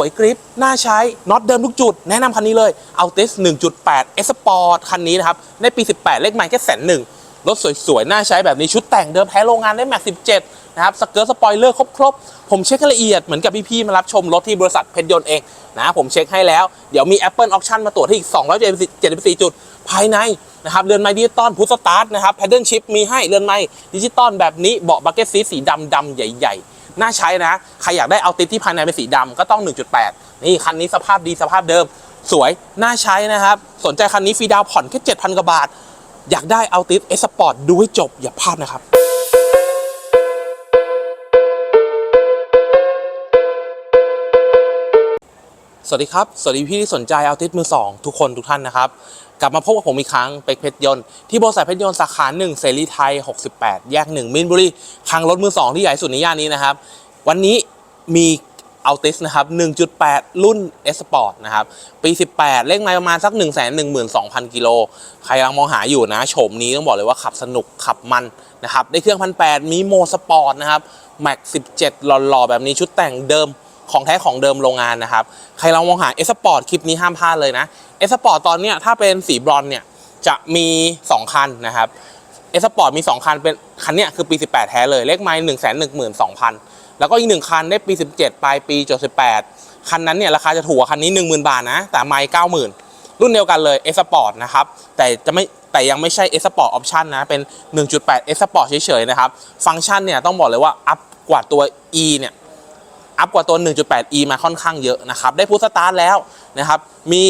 วยกริปน่าใช้น็อตเดิมทุกจุด แนะนำคันนี้เลยเอาติส1.8 S Sport คันนี้นะครับ ในปี 18 เลขไมล์แค่แสนหนึ่งรถสวยๆ น่าใช้แบบนี้ชุดแต่งเดิมแท้โรงงานได้แม็ก17 นะครับ สเกิร์ตสปอยเลอร์ครบๆ ผมเช็คละเอียดเหมือนกับพี่ๆ มารับชมรถที่บริษัทเพชรยนต์เองนะผมเช็คให้แล้ว เดี๋ยวมี Apple Auction มาตรวจให้อีก 274 จุด ภายในนะครับเรือนไม้ดิจิตอลพุทสตาร์ทนะครับแพดเดิลชิพมีให้เรือนไม้ดิจิตอลแบบนี้เบาะบักเก็ตซีสีดำดำๆใหญ่ ๆ น่าใช้นะ ใครอยากได้เอาติดที่ภายในเป็นสีดำก็ต้อง 1.8 นี่คันนี้สภาพดีสภาพเดิม สวยน่าใช้นะครับ สนใจคันนี้ฟรีดาวผ่อนแค่7,000กว่าบาท อยากได้เอาติดเอสปอร์ตดูให้จบอย่าพลาดนะครับสวัสดีครับ สวัสดีพี่ที่สนใจเอาติดมือ 2 ทุกคนทุกท่านนะครับ กลับมาพบกับผมอีกครั้งเป็กเพชรยนต์ที่บริษัทเพชรยนต์สาขา1เสรีไทย 68 แยก1มินบุรีคลังรถมือ2ที่ใหญ่สุดในย่านนี้นะครับ วันนี้มีเอาติสนะครับ 1.8 รุ่น S Sport นะครับ ปี 18 เลขไมล์ประมาณสัก 1 1 2 0 0 0 กิโล ใครกำลังมองหาอยู่นะ โฉมนี้ต้องบอกเลยว่าขับสนุกขับมันนะครับ ได้เครื่องพันแมีโมสปอร์ตนะครับ แม็ก 17 หล่อๆ แบบนี้ชุดแต่งเดิม ของแท้ของเดิมโรงงานนะครับ ใครลองมองหาเอสปอร์ตคลิปนี้ห้ามพลาดเลยนะเอสปอร์ตตอนเนี้ยถ้าเป็นสีบรอนเนี่ยจะมี 2 คันนะครับเอสปอร์ตมี 2 คันเป็นคันเนี้ยคือปี 18 แท้เลยเลขไมล์1 1 2 0 0 0แล้วก็อีกหนึ่งคันได้ปี 17 ปลายปีจด18คันนั้นเนี่ยราคาจะถูกกว่าคันนี้ 10,000 บาทนะ แต่ไมล์90,000รุ่นเดียวกันเลยเอสปอร์ตนะครับแต่จะไม่แต่ยังไม่ใช่เอสปอร์ตออปชั่นนะเป็น 1.8เอสปอร์ตเฉยๆนะครับฟังก์ชันเนี่ยต้องบอกเลยว่าอัพกว่าตัว E เนี่ย อัพกว่าตัว 1.8e มาค่อนข้างเยอะนะครับ ได้พุทสตาร์ทแล้วนะครับ มี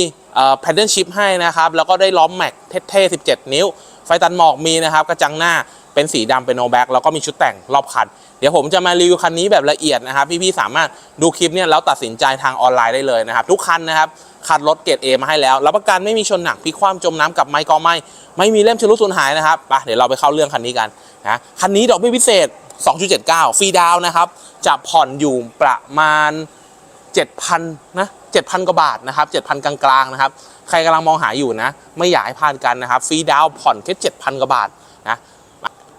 แพดเดิลชิพให้นะครับ แล้วก็ได้ล้อมแม็กเท่ๆ 17 นิ้ว ไฟตันหมอกมีนะครับ กระจังหน้าเป็นสีดำเป็นโนแบ็กแล้วก็มีชุดแต่งรอบคัน เดี๋ยวผมจะมารีวิวคันนี้แบบละเอียดนะครับ พี่ๆสามารถดูคลิปเนี่ยแล้วตัดสินใจทางออนไลน์ได้เลยนะครับ ทุกคันนะครับคัดรถเกรด A มาให้แล้วรับประกันไม่มีชนหนักพิกคว่ำจมน้ำกับไม้กอไม้ไม่มีเล่มชำรุสูญหายนะครับไปเดี๋ยวเราไปเข้าเรื่องคันนี้กันนะคันนี้ดอกเบี้ยพิเศษ 2.79 ฟรีดาวนะครับ จะผ่อนอยู่ประมาณ 7,000นะ7,000 กว่าบาทนะครับ 7,000 กลางๆนะครับ ใครกำลังมองหาอยู่นะ ไม่อยากให้พลาดกันนะครับ ฟรีดาวผ่อนแค่ 7,000 กว่าบาทนะ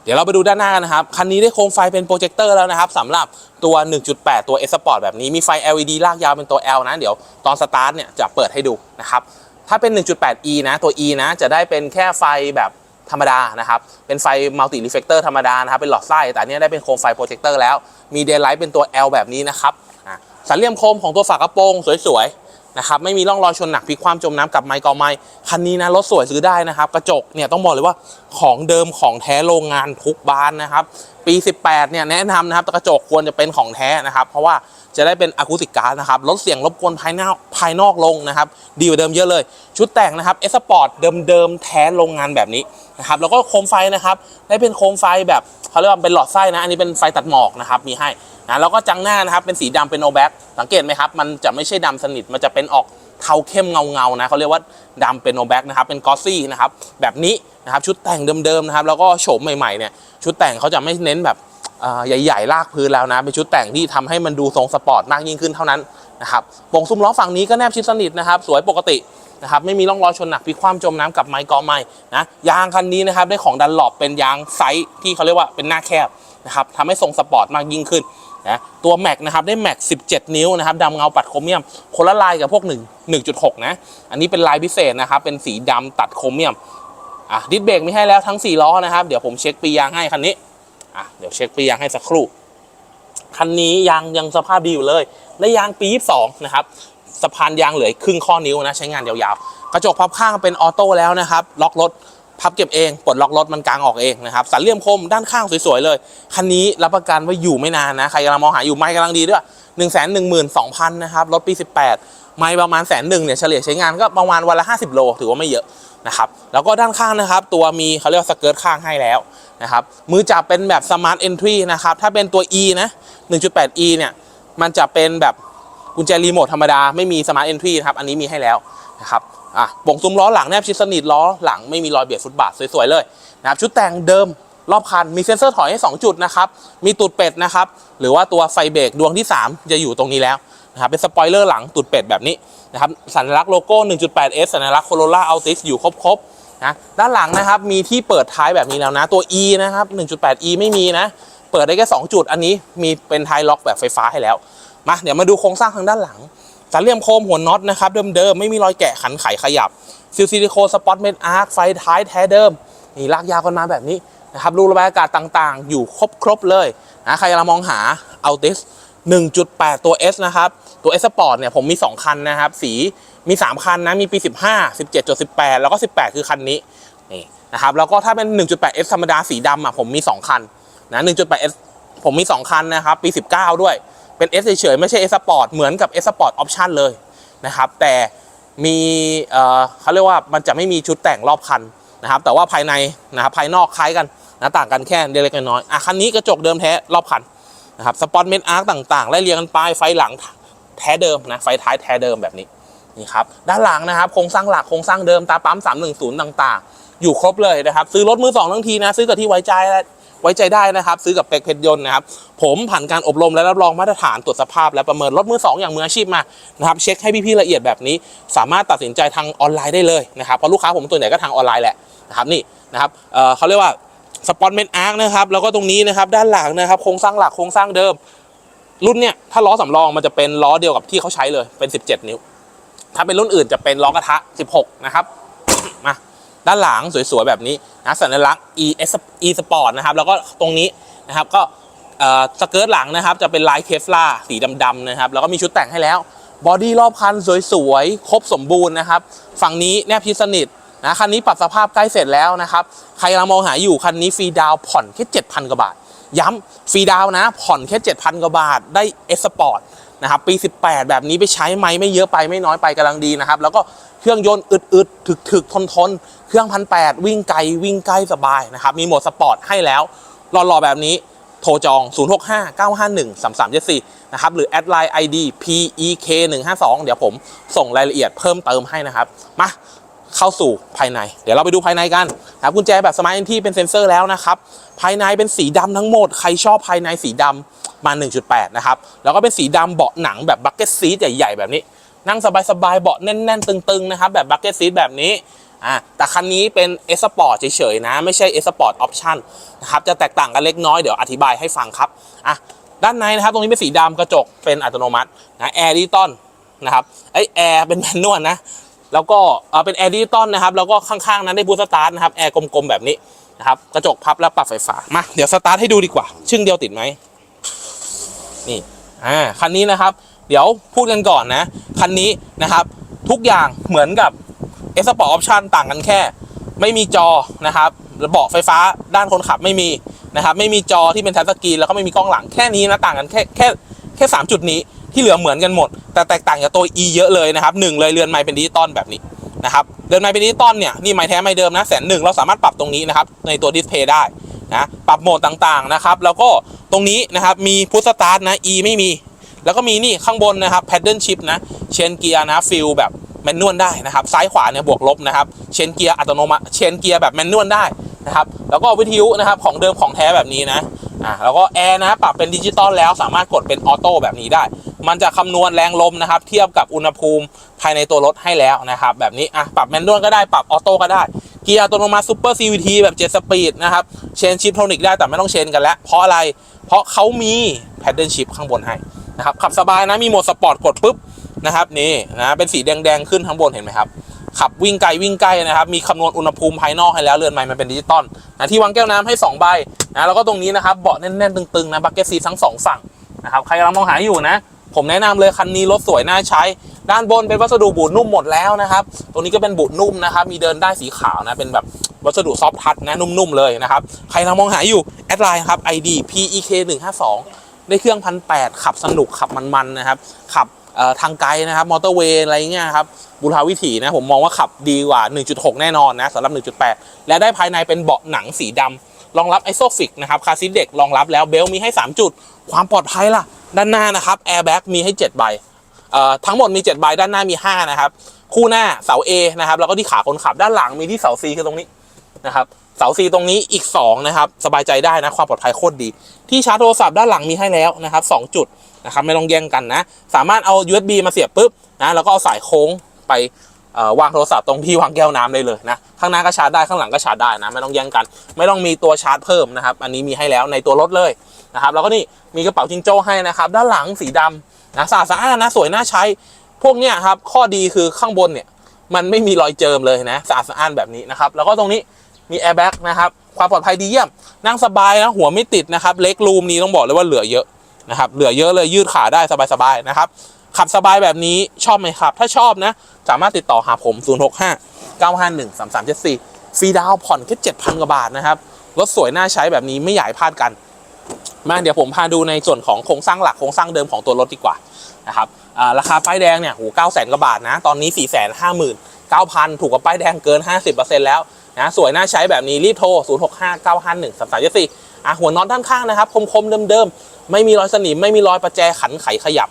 เดี๋ยวเราไปดูด้านหน้ากันนะครับ คันนี้ได้โคมไฟเป็นโปรเจคเตอร์แล้วนะครับสำหรับตัว 1.8 ตัว S Sport แบบนี้มีไฟ LED ลากยาวเป็นตัว L นะ เดี๋ยวตอนสตาร์ทเนี่ยจะเปิดให้ดูนะครับ ถ้าเป็น 1.8e นะ ตัว e นะ จะได้เป็นแค่ไฟแบบ ธรรมดานะครับ เป็นไฟมัลติรีเฟกเตอร์ธรรมดานะครับ เป็นหลอดไส้ แต่นเนี้ยได้เป็นโคมไฟโปรเจคเตอร์แล้ว มีเดย์ไลท์เป็นตัว L แบบนี้นะครับอะสันเหลี่ยมโคมของตัวฝากระโปรงสวยๆนะครับ ไม่มีร่องรอยชนหนักพลิกคว่ำจมน้ำกับไมค์กอไม้คันนี้นะรถสวยซื้อได้นะครับ กระจกเนี่ยต้องบอกเลยว่าของเดิมของแท้โรงงานทุกบานนะครับ ปี 18 เนี่ยแนะนำนะครับกระจกควรจะเป็นของแท้นะครับ เพราะว่าจะได้เป็นอะคูติกการ์ดนะครับลดเสียงรบกวนภายนอกภายนอกลงนะครับดีกว่าเดิมเยอะเลย ชุดแต่งนะครับเอสปอร์ตเดิมๆแท้โรงงานแบบนี้นะครับแล้วก็โคมไฟนะครับได้เป็นโคมไฟแบบเขาเรียกว่าเป็นหลอดไส้นะอันนี้เป็นไฟตัดหมอกนะครับมีให้นะแล้วก็จังหน้านะครับเป็นสีดำเป็นโนแบ็กสังเกตไหมครับมันจะไม่ใช่ดำสนิทมันจะเป็นออกเทาเข้มเงาเงาๆนะเขาเรียกว่าดำเป็นโนแบ็กนะครับเป็นกอสซี่นะครับแบบนี้ นะครับชุดแต่งเดิมๆนะครับแล้วก็โฉมใหม่ๆเนี่ยชุดแต่งเขาจะไม่เน้นแบบใหญ่ๆลากพื้นแล้วนะเป็นชุดแต่งที่ทำให้มันดูทรงสปอร์ตมากยิ่งขึ้นเท่านั้นนะครับโป่งซุ้มล้อฝั่งนี้ก็แนบชิดสนิทนะครับสวยปกตินะครับไม่มีร่องรอยชนหนักพลิกคว่ำจมน้ำกับไม้กอไม้นะยางคันนี้นะครับได้ของดันหลบเป็นยางไซส์ที่เขาเรียกว่าเป็นหน้าแคบนะครับทำให้ทรงสปอร์ตมากยิ่งขึ้นนะตัวแม็กนะครับได้แม็ก17 นิ้วนะครับดำเงาปัดโครเมียมคนละลายกับพวก 1 1.6 นะ อันนี้เป็นลายพิเศษนะครับเป็นสีดำตัดโครเมียม อะดิสเบรกมีให้แล้วทั้ง 4 ล้อนะครับ เดี๋ยวผมเช็คปียางให้คันนี้อะเดี๋ยวเช็คปียางให้สักครู่ คันนี้ยางยังสภาพดีอยู่เลยและยางปี 22 นะครับสะพานยางเหลือครึ่งข้อนิ้วนะใช้งานยาวๆ กระจกพับข้างเป็นออโต้แล้วนะครับ ล็อกรถพับเก็บเอง ปลดล็อกรถมันกางออกเองนะครับสันเหลี่ยมคมด้านข้างสวยๆเลย คันนี้รับประกันว่าอยู่ไม่นานนะ ใครกำลังมองหาอยู่ไม่กำลังดีด้วย 1 1 2 0 0 0 นะครับ รถปี 18 ไม่ประมาณแสนหนึ่งเนี่ยเฉลี่ยใช้งานก็ประมาณวันละ 50 โล ถือว่าไม่เยอะนะครับแล้วก็ด้านข้างนะครับ ตัวมีเขาเรียกว่าสเกิร์ตข้างให้แล้วนะครับมือจับเป็นแบบ Smart Entry นะครับถ้าเป็นตัว E นะ 1.8e เนี่ยมันจะเป็นแบบกุญแจรีโมทธรรมดาไม่มี Smart Entry นะครับอันนี้มีให้แล้วนะครับอะบ่งซุ้มล้อหลังแนบชิดสนิทล้อหลังไม่มีรอยเบียดฟุตบาทสวยๆเลยนะครับชุดแต่งเดิมรอบคันมีเซ็นเซอร์ถอยให้ 2 จุดนะครับ มีตูดเป็ดนะครับ หรือว่าตัวไฟเบรกดวงที่ 3 จะอยู่ตรงนี้แล้ว นะครับเป็นสปอยเลอร์หลังตูดเป็ดแบบนี้นะครับสัญลักษณ์โลโก้ 1.8s สัญลักษณ์ Corolla Altis อยู่ครบๆนะด้านหลังนะครับมีที่เปิดท้ายแบบนี้แล้วนะตัว E นะครับ 1.8e ไม่มีนะ เปิดได้แค่ 2 จุด อันนี้มีเป็นท้ายล็อกแบบไฟฟ้าให้แล้วมาเดี๋ยวมาดูโครงสร้างทางด้านหลังสันเหลี่ยมโคมหัวน็อตนะครับเดิมๆไม่มีรอยแกะขันไขขยับซิลซิลิโคนสปอตเมนอาร์คไฟท้ายแท้เดิมนี่ลากยาวกันมาแบบนี้นะครับรูระบายอากาศต่างๆ อยู่ครบๆเลยนะใครกำลังมองหา Altis 1.8 ตัว S นะครับ ตัว S Sport เนี่ยผมมี 2 คันนะครับ สีมี 3 คันนะ มีปี 15 17.18 แล้วก็ 18 คือคันนี้นี่นะครับแล้วก็ถ้าเป็น 1.8 S ธรรมดาสีดำอะผมมี 2 คันนะ 1.8 S ผมมี 2 คันนะครับ ปี 19 ด้วยเป็น S เฉยๆไม่ใช่ S Sport เหมือนกับ S Sport Option เลยนะครับแต่มีเออเขาเรียกว่ามันจะไม่มีชุดแต่งรอบคันนะครับแต่ว่าภายในนะครับภายนอกคล้ายกันนะต่างกันแค่เล็กน้อยอะคันนี้กระจกเดิมแท้รอบคันนะครับสปอตเมนอาร์ต่างๆไล่เรียงกันไปไฟหลัง แท้เดิมนะไฟท้ายแท้เดิมแบบนี้นี่ครับด้านหลังนะครับโครงสร้างหลักโครงสร้างเดิมตาปั๊ม 310 ต่างๆ อยู่ครบเลยนะครับ ซื้อรถมือสองทั้งทีนะ ซื้อกับที่ไว้ใจไว้ใจได้นะครับ ซื้อกับเป็กเพชรยนต์นะครับ ผมผ่านการอบรมและรับรองมาตรฐานตรวจสภาพและประเมินรถมือสองอย่างมืออาชีพมานะครับเช็คให้พี่ๆละเอียดแบบนี้ สามารถตัดสินใจทางออนไลน์ได้เลยนะครับเพราะลูกค้าผมตัวใหญ่ก็ทางออนไลน์แหละนะครับนี่นะครับเเขาเรียกว่าสปอนเมนอาร์คนะครับแล้วก็ตรงนี้นะครับด้านหลังนะครับโครงสร้างหลักโครงสร้างเดิม รุ่นเนี้ยถ้าล้อสำรองมันจะเป็นล้อเดียวกับที่เขาใช้เลยเป็น 17 นิ้ว ถ้าเป็นรุ่นอื่นจะเป็นล้อกระทะ 16 นะครับ มาด้านหลังสวยๆ แบบนี้นะสัญลักษณ์ e s e sport นะครับ แล้วก็ตรงนี้นะครับก็เอ่อสเกิร์ตหลังนะครับ จะเป็นลายเคฟลาสีดำๆนะครับ แล้วก็มีชุดแต่งให้แล้วบอดี้รอบคันสวยๆ ครบสมบูรณ์นะครับ ฝั่งนี้แนบพิสนิทนะคันนี้ปรับสภาพใกล้เสร็จแล้วนะครับ ใครกำลังมองหาอยู่คันนี้ฟรีดาวผ่อนแค่7,000 กว่าบาท ย้ำฟรีดาวนะ ผ่อนแค่ 7,000 กว่าบาทได้เอสปอร์ตนะครับปี 18 แบบนี้ไปใช้ไหมไม่เยอะไปไม่น้อยไปกำลังดีนะครับ แล้วก็เครื่องยนต์อึดๆถึกๆ ทนๆ เครื่องพันแวิ่งไกลวิ่งใกล้สบายนะครับ มีโหมดสปอร์ตให้แล้วหล่อๆ แบบนี้โทรจอง 065 951 3374 นะครับ หรือแอดไลน์ ID PEK 152 เดี๋ยวผมส่งรายละเอียดเพิ่มเติมให้นะครับ มา เข้าสู่ภายใน เดี๋ยวเราไปดูภายในกันนะครับกุญแจแบบสมาร์ทที่เป็นเซ็นเซอร์แล้วนะครับภายในเป็นสีดำทั้งหมด ใครชอบภายในสีดำมา 1.8 นะครับ แล้วก็เป็นสีดำเบาะหนังแบบบักเก็ตซีทใหญ่ๆแบบนี้ นั่งสบายๆเบาะแน่นๆ ตึงๆนะครับ แบบบักเก็ตซีทแบบนี้อ่าแต่คันนี้เป็น S Sport เฉยๆนะ ไม่ใช่ S Sport Option นะครับจะแตกต่างกันเล็กน้อยเดี๋ยวอธิบายให้ฟังครับอะด้านในนะครับ ตรงนี้เป็นสีดำกระจกเป็นอัตโนมัตินะแอร์ดิจิตอลนะครับไอแอร์เป็นแมนนวลนะ แล้วก็เป็นแอร์ดิจิตอลนะครับแล้วก็ข้างๆนั้นได้บูสตาร์ทนะครับแอร์กลมๆแบบนี้นะครับกระจกพับและปรับไฟฟ้ามาเดี๋ยวสตาร์ทให้ดูดีกว่า ชึ่งเดียวติดไหมนี่อ่าคันนี้นะครับ เดี๋ยวพูดกันก่อนนะ คันนี้นะครับ ทุกอย่างเหมือนกับ S Sport Option ต่างกันแค่ ไม่มีจอนะครับเบาะไฟฟ้าด้านคนขับไม่มีนะครับ ไม่มีจอที่เป็นทัชสกรีนแล้วก็ไม่มีกล้องหลังแค่นี้นะต่างกันแค่แค่แค่สามจุดนี้ ที่เหลือเหมือนกันหมด แต่แตกต่างจากตัว E เยอะเลยนะครับหนึ่งเลยเรือนไม้เป็นดิจิตอลแบบนี้นะครับเรือนไม้เป็นดิจิตอลเนี่ยนี่ไม้แท้ไม้เดิมนะแสนหนึ่งเราสามารถปรับตรงนี้นะครับในตัวดิสเพย์ได้นะปรับโหมดต่างๆนะครับแล้วก็ตรงนี้นะครับมีพุทสตาร์ทนะ E ไม่มี แล้วก็มีนี่ข้างบนนะครับแพดเดิลชิพนะเชนเกียร์นะฟิลแบบแมนนวลได้นะครับซ้ายขวาเนี่ยบวกลบนะครับเชนเกียร์อัตโนมัติเชนเกียร์แบบแมนนวลได้นะครับแล้วก็วิทยุนะครับของเดิมของแท้แบบนี้นะอ่าแล้วก็แอร์นะปรับเป็นดิจิตอลแล้วสามารถกดเป็นออโต้แบบนี้ได้มันจะคำนวณแรงลมนะครับ เทียบกับอุณหภูมิภายในตัวรถให้แล้วนะครับ แบบนี้อะปรับแมนนวลก็ได้ปรับออโต้ก็ได้ เกียร์อัตโนมัติซูเปอร์ CVT แบบ 7 สปีดนะครับ เชนชิปโทนิกได้แต่ไม่ต้องเชนกันแล้ว เพราะอะไร เพราะเขามีแพดเดิลชิพข้างบนให้นะครับ ขับสบายนะ มีโหมดสปอร์ตกดปุ๊บนะครับนี่นะเป็นสีแดงๆขึ้นข้างบนเห็นไหมครับขับวิ่งไกลวิ่งใกล้นะครับ มีคำนวณอุณหภูมิภายนอกให้แล้วเรือนไม้มันเป็นดิจิตอลนะที่วางแก้วน้ำให้ 2 ใบนะแล้วก็ตรงนี้นะครับเบาะแน่นๆตึงๆนะบักเก็ตซีทั้งสองฝั่งนะครับใครกำลังมองหาอยู่นะ ผมแนะนำเลยคันนี้รถสวยน่าใช้ ด้านบนเป็นวัสดุบูดนุ่มหมดแล้วนะครับ ตรงนี้ก็เป็นบูดนุ่มนะครับ มีเดินได้สีขาวนะ เป็นแบบวัสดุซอฟทัชนะ นุ่มๆเลยนะครับ ใครกำลังมองหาอยู่ แอดไลน์ครับ ID PEK 152ได้เครื่องพันแขับสนุกขับมันๆนะครับ ขับทางไกลนะครับ มอเตอร์เวย์อะไรเงี้ยครับ บุรพาวิถีนะ ผมมองว่าขับดีกว่า 1.6 แน่นอนนะสำหรับ 1.8 และได้ภายในเป็นเบาะหนังสีดำ รองรับไอโซฟิกนะครับคาซิเด็กรองรับแล้วเบลมีให้ 3 จุด ความปลอดภัยล่ะ ด้านหน้านะครับแอร์แบ็กมีให้ 7 ใบเอ่อทั้งหมดมี 7 ใบด้านหน้ามี 5 นะครับ คู่หน้าเสา A นะครับแล้วก็ที่ขาคนขับด้านหลังมีที่เสา C คือตรงนี้นะครับเสา C ตรงนี้อีก 2 นะครับ สบายใจได้นะความปลอดภัยโคตรดี ที่ชาร์จโทรศัพท์ด้านหลังมีให้แล้วนะครับ2จุดนะครับไม่ต้องแย่งกันนะ สามารถเอา USB มาเสียบปุ๊บนะแล้วก็เอาสายโค้งไป วางโทรศัพท์ตรงที่วางแก้วน้ำได้เลยนะข้างหน้าก็ชาร์จได้ข้างหลังก็ชาร์จได้นะไม่ต้องแย่งกัน ไม่ต้องมีตัวชาร์จเพิ่มนะครับอันนี้มีให้แล้วในตัวรถเลยนะครับแล้วก็นี่มีกระเป๋าจิงโจ้ให้นะครับด้านหลังสีดำนะสะอาดสะอ้านนะสวยน่าใช้พวกเนี้ยครับข้อดีคือข้างบนเนี่ยมันไม่มีรอยเจิมเลยนะสะอาดสะอ้านแบบนี้นะครับแล้วก็ตรงนี้มีแอร์แบ็กนะครับความปลอดภัยดีเยี่ยม นั่งสบายนะหัวไม่ติดนะครับ เล็กรูมนี้ต้องบอกเลยว่าเหลือเยอะนะครับเหลือเยอะเลยยืดขาได้สบายๆนะครับ ขับสบายแบบนี้ชอบไหมครับ ถ้าชอบนะ สามารถติดต่อหาผม 065 951 3374 ฟรีดาวน์ผ่อนแค่7,000 กว่าบาทนะครับ รถสวยน่าใช้แบบนี้ไม่อยากให้พลาดกัน มาเดี๋ยวผมพาดูในส่วนของโครงสร้างหลักโครงสร้างเดิมของตัวรถดีกว่านะครับราคาป้ายแดงเนี่ยโหเก้าแสนกว่าบาทนะ ตอนนี้4ี่แสนห้าหมื่นเก้าพันถูกกว่าป้ายแดงเกิน 50%แล้วนะสวยน่าใช้แบบนี้รีบโทร 0 6 5 9 5 1 3 3 7 4อะหัวน็อตด้านข้างนะครับ คมๆเดิมๆ ไม่มีรอยสนิม ไม่มีรอยประแจขันไขขยับ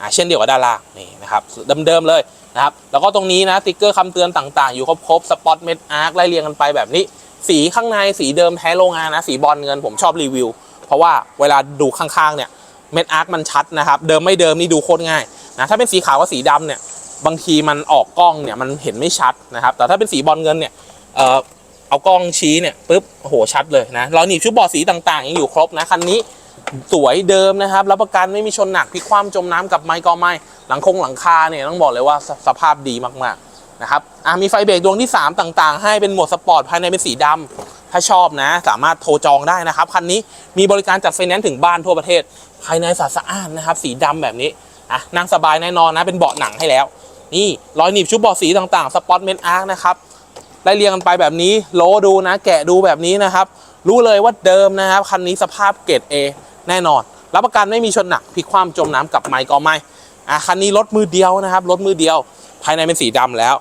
อะเช่นเดียวกับด้านล่างนี่นะครับเดิมๆเลยนะครับแล้วก็ตรงนี้นะติ๊กเกอร์คำเตือนต่างๆ อยู่ครบๆสปอตเม็ดอาร์คไล่เรียงกันไปแบบนี้ สีข้างในสีเดิมแท้โรงงานนะสีบอลเงินผมชอบรีวิว เพราะว่าเวลาดูข้างๆเนี่ยเม็ดอาร์คมันชัดนะครับเดิมไม่เดิมนี่ดูโคตรง่ายนะถ้าเป็นสีขาวกับสีดำเนี่ยบางทีมันออกกล้องเนี่ยมันเห็นไม่ชัดนะครับแต่ถ้าเป็นสีบอลเงินเนี่ยเออเอากล้องชี้เนี่ยปุ๊บโอ้โหชัดเลยนะเราหนีบชุดบอร์ดสีต่างๆยังอยู่ครบนะคันนี้ สวยเดิมนะครับรับประกันไม่มีชนหนักพลิกคว่ำจมน้ำกับไม้ก็ไม่หลังคงหลังคาเนี่ยต้องบอกเลยว่าสสภาพดีมากๆนะครับอะมีไฟเบรกดวงที่ 3 ต่างๆ ให้เป็นโหมดสปอร์ตภายในเป็นสีดำถ้าชอบนะ สามารถโทรจองได้นะครับคันนี้มีบริการจัดไฟแนนซ์ถึงบ้านทั่วประเทศ ภายในสะสะอ้านนะครับ สีดำแบบนี้อะนั่งสบายแน่นอนนะเป็นเบาะหนังให้แล้ว นี่รอยหนีบชุดเบาะสีต่างๆสปอตเมนอาร์คนะครับไล่เรียงกันไปแบบนี้โลดูนะ แกะดูแบบนี้นะครับ รู้เลยว่าเดิมนะครับคันนี้สภาพเกรด A แน่นอน รับประกันไม่มีชนหนักพลิกคว่ำจมน้ำกับไม้ก็ไม่อะคันนี้รถมือเดียวนะครับรถมือเดียว ภายในเป็นสีดำแล้ว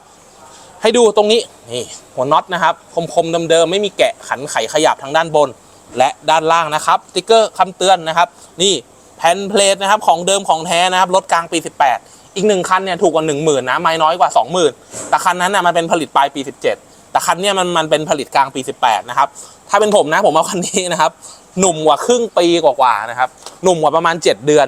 ให้ดูตรงนี้นี่หัวน็อตนะครับคมๆเดิมๆไม่มีแกะขันไขขยับทางด้านบน และด้านล่างนะครับติ๊กเกอร์คำเตือนนะครับ นี่แผ่นเพลทนะครับของเดิมของแท้นะครับรถกลางปี 18 อีกหนึ่งคันเนี่ยถูกกว่า1 0,000นะไม่น้อยกว่า 20,000 แต่คันนั้นน่ะมันเป็นผลิตปลายปี 17แต่คันเนี้ยมันมันเป็นผลิตกลางปี 18 นะครับ ถ้าเป็นผมนะผมเอาคันนี้นะครับ หนุ่มกว่าครึ่งปีกว่าๆนะครับหนุ่มกว่าประมาณ 7 เดือน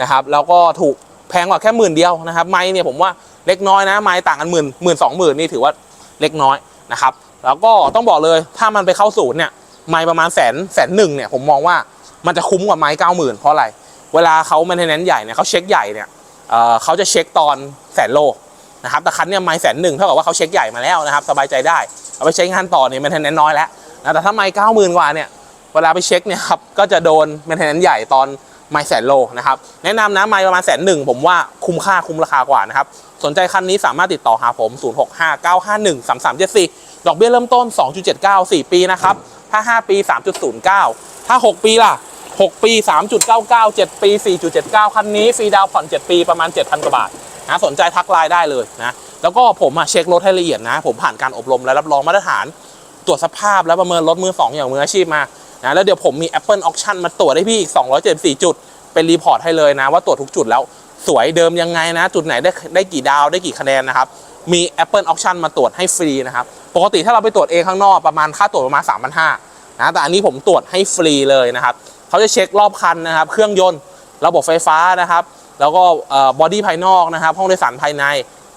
นะครับแล้วก็ถูกแพงกว่าแค่หมื่นเดียวนะครับไม้เนี่ยผมว่าเล็กน้อยนะไม้ต่างกันหมื่นหมื่นสองหมื่นนี่ถือว่าเล็กน้อยนะครับแล้วก็ต้องบอกเลยถ้ามันไปเข้าศูนย์เนี่ยไม้ประมาณแสนแสนหนึ่งเนี่ยผมมองว่ามันจะคุ้มกว่าไม้เก้าหมื่นเพราะอะไร เวลาเขาแมนเทนแนนใหญ่เนี่ยเขาเช็คใหญ่เนี่ยเเขาจะเช็คตอนแสนโลนะครับแต่คันเนี่ยไม้แสนหนึ่งเท่ากับว่าเขาเช็คใหญ่มาแล้วนะครับสบายใจได้เอาไปใช้งานต่อเนี่ยแมนเทนแนนน้อยแล้วนะแต่ถ้าไม้เก้าหมื่นกว่าเนี่ย เวลาไปเช็คเนี่ยครับก็จะโดนแมนเทนแนนใหญ่ตอนไม้แสนโลนะครับแนะนำนะไม้ประมาณแสนหนึ่งผมว่าคุ้มค่าคุ้มราคากว่านะครับสนใจคันนี้สามารถติดต่อหาผม 0659513374 ดอกเบี้ยเริ่มต้น 2.79 4 ปีนะครับถ้า 5 ปี 3.09 ถ้า 6 ปีล่ะ 6 ปี 3.99 7 ปี 4.79 คันนี้ฟรีดาวน์ผ่อน 7 ปีประมาณ 7,000 กว่าบาทนะสนใจทักไลน์ได้เลยนะแล้วก็ผมอะเช็ครถให้ละเอียดนะ ผมผ่านการอบรมและรับรองมาตรฐาน ตรวจสภาพและประเมินรถมือ 2 อย่างมืออาชีพมา นะแล้วเดี๋ยวผมมี Apple Auction มาตรวจให้พี่อีก 274 จุด เป็นรีพอร์ตให้เลยนะ ว่าตรวจทุกจุดแล้วสวยเดิมยังไงนะ จุดไหนได้ได้กี่ดาวได้กี่คะแนนนะครับ มี Apple Auction มาตรวจให้ฟรีนะครับ ปกติถ้าเราไปตรวจเองข้างนอกประมาณค่าตรวจประมาณ 3,500นะแต่อันนี้ผมตรวจให้ฟรีเลยนะครับเขาจะเช็ครอบคันนะครับ เครื่องยนต์ ระบบไฟฟ้านะครับ แล้วก็บอดี้ภายนอกนะครับ ห้องโดยสารภายใน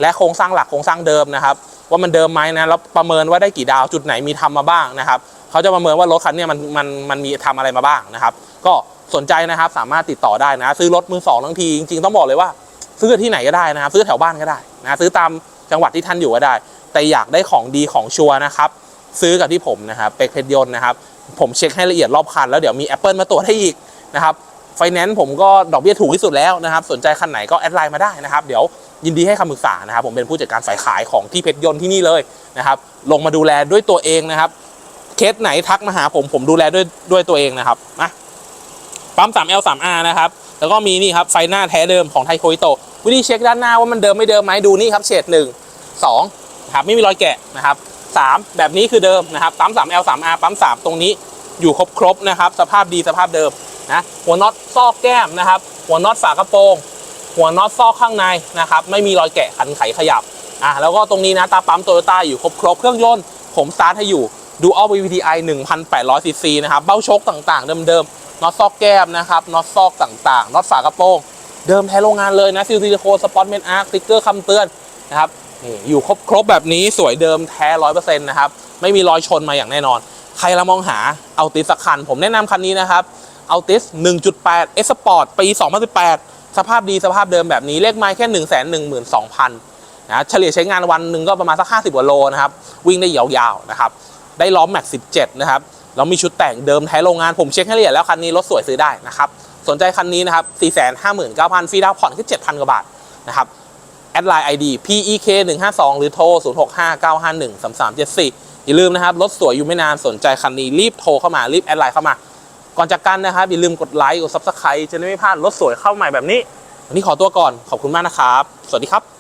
และโครงสร้างหลักโครงสร้างเดิมนะครับว่ามันเดิมไหมนะแล้วประเมินว่าได้กี่ดาวจุดไหนมีทำมาบ้างนะครับเขาจะประเมินว่ารถคันนี้มันมันมันมีทำอะไรมาบ้างนะครับ ก็สนใจนะครับสามารถติดต่อได้นะ ซื้อรถมือสองทั้งทีจริงๆต้องบอกเลยว่า ซื้อที่ไหนก็ได้นะครับ ซื้อแถวบ้านก็ได้นะซื้อตามจังหวัดที่ท่านอยู่ก็ได้ แต่อยากได้ของดีของชัวร์นะครับ ซื้อกับที่ผมนะครับเป็กเพชรยนต์นะครับ ผมเช็คให้ละเอียดรอบคันแล้วเดี๋ยวมี Apple มาตรวจให้อีกนะครับ ไฟแนนซ์ผมก็ดอกเบี้ยถูกที่สุดแล้วนะครับ สนใจคันไหนก็แอดไลน์มาได้นะครับ เดี๋ยวยินดีให้คำปรึกษานะครับ ผมเป็นผู้จัดการฝ่ายขายของที่เพชรยนต์ที่นี่เลยนะครับ ลงมาดูแลด้วยตัวเองนะครับ เคสไหนทักมาหาผมผมดูแลด้วยด้วยตัวเองนะครับนะปั๊ม 3L 3R นะครับ แล้วก็มีนี่ครับไฟหน้าแท้เดิมของไทโคอิโตวิธีเช็คด้านหน้าว่ามันเดิมไม่เดิมไหมดูนี่ครับเฉดหนึ่งสองนะครับไม่มีรอยแกะนะครับสามแบบนี้คือเดิมนะครับปั๊ม 3L 3R ปั๊ม 3 ตรงนี้อยู่ครบครบนะครับ สภาพดีสภาพเดิม นะหัวน็อตซอกแก้มนะครับ หัวน็อตฝากระโปรง หัวน็อตซอกข้างในนะครับ ไม่มีรอยแกะขันไขขยับอะแล้วก็ตรงนี้นะตาปั๊มโตโยต้าอยู่ครบครบเครื่องยนต์ผมสตาร์ทให้อยู่ดูอัล VVTi 1,800 ซีซีนะครับ เบ้าชกต่างๆ เดิมๆน็อตซอกแก้มนะครับน็อตซอกต่างๆน็อตฝากระโปรง เดิมแท้โรงงานเลยนะซิลซิลิโคนสปอตเมนอาร์คติ๊กเกอร์คำเตือนนะครับนี่อยู่ครบครบแบบนี้สวยเดิมแท้ร้อยเปอร์เซ็นต์นะครับ ไม่มีรอยชนมาอย่างแน่นอน ใครละมองหาเอาติสสักคัน ผมแนะนำคันนี้นะครับ เอาติส1.8 S Sport ปี 2018 สภาพดีสภาพเดิมแบบนี้เลขไม้แค่1นึ่งแสนะเฉลี่ยใช้งานวันหนึ่งก็ประมาณสักห้าสิบกว่าโลนะครับ วิ่งได้ยาวๆนะครับ ได้ล้อมแม็กสิบเจ็ดนะครับ แล้วมีชุดแต่งเดิมแท้โรงงานผมเช็คให้ละเอียดแล้วคันนี้รถสวยซื้อได้นะครับ สนใจคันนี้นะครับ 4 5 9 0 0 0ฟรีดาวน์ผ่อนแค่7,000กว่าบาทนะครับแอดไลน์ ID PEK 1 5 2หรือโทร 0 6 5 9 5 1 3 3 7 4 อย่าลืมนะครับ รถสวยอยู่ไม่นานสนใจคันนี้รีบโทรเข้ามา รีบแอดไลน์เข้ามา ก่อนจากกันนะครับอย่าลืมกดไลค์กดซับสไครต์จะได้ไม่พลาดรถสวยเข้าใหม่แบบนี้ วันนี้ขอตัวก่อนขอบคุณมากนะครับ สวัสดีครับ